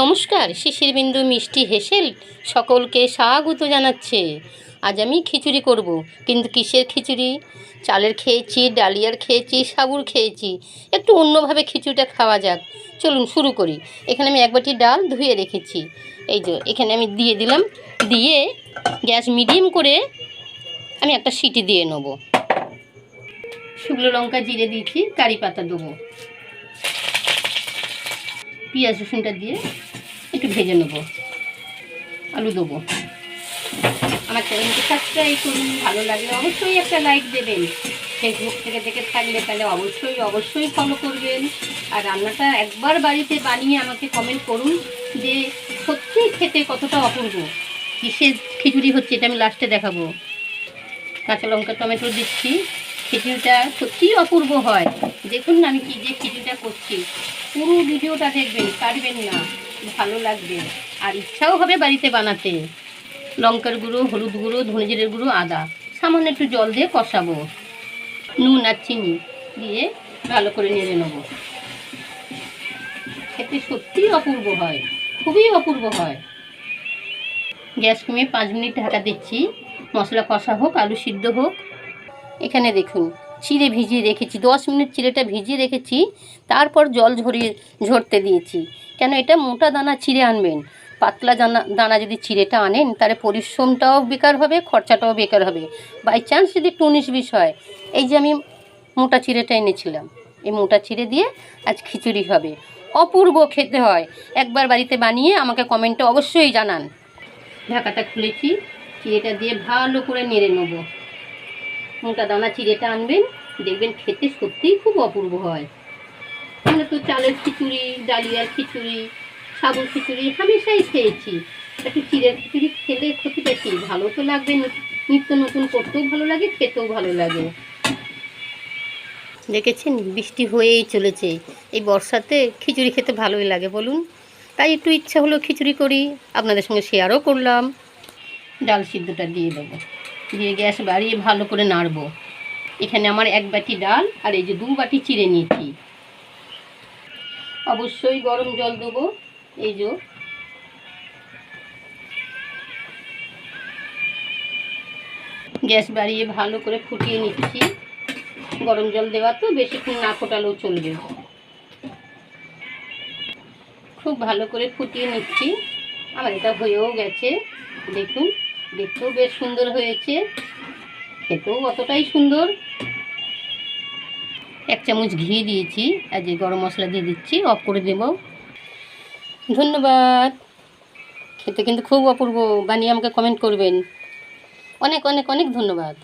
নমস্কার শিশির বিন্দু মিষ্টি হেসেল সকলকে স্বাগত জানাচ্ছে। আজ আমি খিচুড়ি করব। কিন্তু কিসের খিচুড়ি? চালের খেয়েছি, ডালিয়ার খেয়েছি, সাবুর খেয়েছি। একটু অন্যভাবে খিচুড়িটা খাওয়া যাক। চলুন শুরু করি। এখানে আমি এক বাটি ডাল ধুয়ে রেখেছি। এই যে, এখানে আমি দিয়ে দিলাম। দিয়ে গ্যাস মিডিয়াম করে আমি একটা সিটি দিয়ে নেব। শুকনো লঙ্কা জিরে দিয়েছি, কারি পাতা দেবো। পেঁয়াজ রসুনটা দিয়ে একটু ভেজে নেব। আলু দেবো। আমার চ্যানেলটি সাবস্ক্রাইব করুন, ভালো লাগলে অবশ্যই একটা লাইক দেবেন। ফেসবুক থেকে দেখে থাকলে তাহলে অবশ্যই অবশ্যই ফলো করবেন। আর রান্নাটা একবার বাড়িতে বানিয়ে আমাকে কমেন্ট করুন যে সত্যিই খেতে কতটা অপূর্ব। কিসের খিচুড়ি হচ্ছে এটা আমি লাস্টে দেখাবো। কাঁচা লঙ্কা, টমেটো দিচ্ছি। খিচুড়িটা সত্যিই অপূর্ব হয়। দেখুন না আমি কী যে খিচুড়িটা করছি। পুরো ভিডিওটা দেখবেন, কাটবেন না। ভালো লাগবে। আর ইচ্ছাও হবে বাড়িতে বানাতে। লঙ্কার গুঁড়ো, হলুদ গুঁড়ো ধনে জিরের গুঁড়ো, আদা। সামান্য একটু জল দিয়ে কষাবো। নুন আর চিনি দিয়ে ভালো করে নেড়ে নেব। খেতে সত্যিই অপূর্ব হয়। খুবই অপূর্ব হয়। গ্যাস কমিয়ে পাঁচ মিনিট ঢাকা দিচ্ছি। মশলা কষা হোক, আলু সিদ্ধ হোক। এখানে দেখুন চিড়ে ভিজিয়ে রেখেছি, দশ মিনিট চিড়েটা ভিজিয়ে রেখেছি, তারপর জল ঝরিয়ে ঝরতে দিয়েছি। কেন এটা মোটা দানা চিড়ে আনবেন? পাতলা দানা দানা যদি চিড়েটা আনেন, তাহলে পরিশ্রমটাও বেকার হবে, খরচাটাও বেকার হবে। বাই চান্স যদি একটু উনিশ বিশ হয়, এই যে আমি মোটা চিড়েটা এনেছিলাম, এই মোটা চিড়ে দিয়ে আজ খিচুড়ি হবে। অপূর্ব খেতে হয়। একবার বাড়িতে বানিয়ে আমাকে কমেন্টে অবশ্যই জানান। ঢাকাটা খুলেছি, চিড়েটা দিয়ে ভালো করে নেড়ে নেব। মোটা দানা চিড়েটা আনবেন, দেখবেন খেতে সত্যিই খুব অপূর্ব হয়। আমরা তো চালের খিচুড়ি, ডালিয়ার খিচুড়ি সাবুর খিচুড়ি, হামেশাই খেয়েছি। একটু চিড়ের খিচুড়ি খেলে ক্ষতিটা কি? ভালো তো লাগবে, নিত্য নতুন করতেও ভালো লাগে, খেতেও ভালো লাগে। দেখেছেন, বৃষ্টি হয়েই চলেছে। এই বর্ষাতে খিচুড়ি খেতে ভালোই লাগে, বলুন। তাই একটু ইচ্ছা হলো খিচুড়ি করি, আপনাদের সঙ্গে শেয়ারও করলাম। ডাল সিদ্ধটা দিয়ে দেবো। দিয়ে গ্যাস বাড়িয়ে ভালো করে নাড়বো। এখানে আমার এক বাটি ডাল আর এই যে দু বাটি চিড়ে নিয়েছি। অবশ্যই গরম জল দেবো, এই যে। গ্যাস বাড়িয়ে ভালো করে ফুটিয়ে নিচ্ছি। গরম জল দেওয়া তো, বেশিক্ষণ না ফোটালেও চলবে। খুব ভালো করে ফুটিয়ে নিচ্ছি। আমার এটা হয়েও গেছে, দেখুন। দেখতেও বেশ সুন্দর হয়েছে। খেতেও অতটাই সুন্দর। এক চামচ ঘি দিয়েছি, আর যে গরম মশলা দিয়ে দিচ্ছি, অফ করে দেব। ধন্যবাদ। খেতে কিন্তু খুব অপূর্ব। বানিয়ে আমাকে কমেন্ট করবেন। অনেক অনেক অনেক ধন্যবাদ।